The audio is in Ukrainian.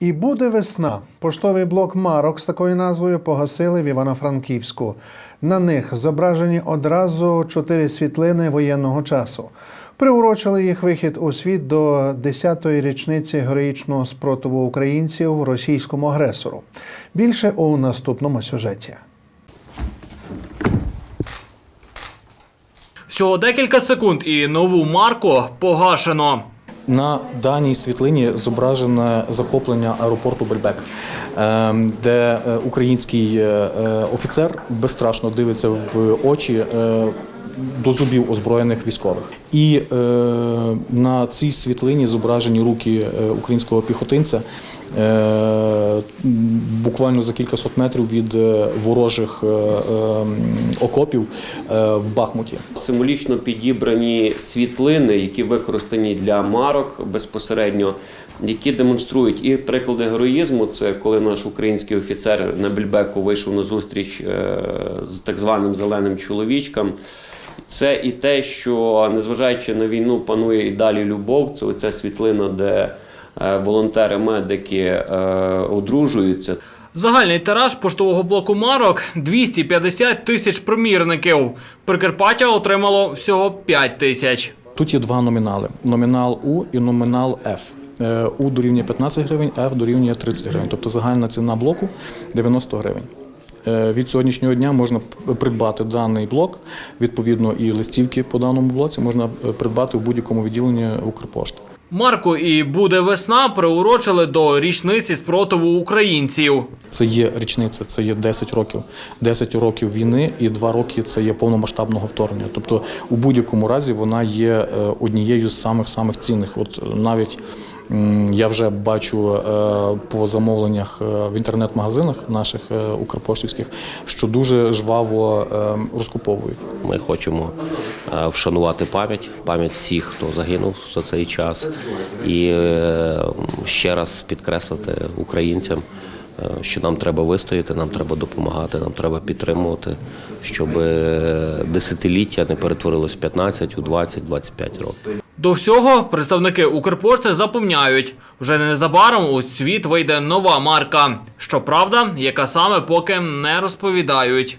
І буде весна. Поштовий блок марок з такою назвою погасили в Івано-Франківську. На них зображені одразу чотири світлини воєнного часу. Приурочили їх вихід у світ до 10-ї річниці героїчного спротиву українців російському агресору. Більше у наступному сюжеті. Всього декілька секунд і нову марку погашено. На даній світлині зображене захоплення аеропорту Бельбек, ем, де е, український е, е, офіцер безстрашно дивиться в очі до зубів озброєних військових. І е, на цій світлині зображені руки е, українського піхотинця е, буквально за кількасот метрів від е, ворожих е, е, окопів е, в Бахмуті. Символічно підібрані світлини, які використані для марок безпосередньо, які демонструють і приклади героїзму. Це коли наш український офіцер на Більбеку вийшов на зустріч з так званим зеленим чоловічком. Це і те, що незважаючи на війну, панує і далі любов. Це оця світлина, де е, волонтери-медики е, одружуються. Загальний тираж поштового блоку марок 250 тисяч примірників. Прикарпаття отримало всього 5 тисяч. Тут є два номінали: номінал У і номінал F. Е, У дорівнює 15 гривень, F дорівнює 30 гривень. Тобто загальна ціна блоку 90 гривень. Е, Від сьогоднішнього дня можна придбати даний блок, відповідно, і листівки по даному блоці можна е, придбати в будь-якому відділенні Укрпошти. Марку і буде весна приурочили до річниці спротиву українців. Це є річниця, це є 10 років. 10 років війни і 2 роки це є повномасштабного вторгнення. Тобто, у будь-якому разі вона є е, однією з самих самих цінних. От навіть я вже бачу е, по замовленнях е, в інтернет-магазинах наших е, укрпоштівських, що дуже жваво розкуповують. Ми хочемо вшанувати пам'ять, пам'ять всіх, хто загинув за цей час, і ще раз підкреслити українцям, що нам треба вистояти, нам треба допомагати, нам треба підтримувати, щоб десятиліття не перетворилось в 15, у 20, 25 років. До всього представники Укрпошти запевняють, вже незабаром у світ вийде нова марка. Щоправда, яка саме поки не розповідають.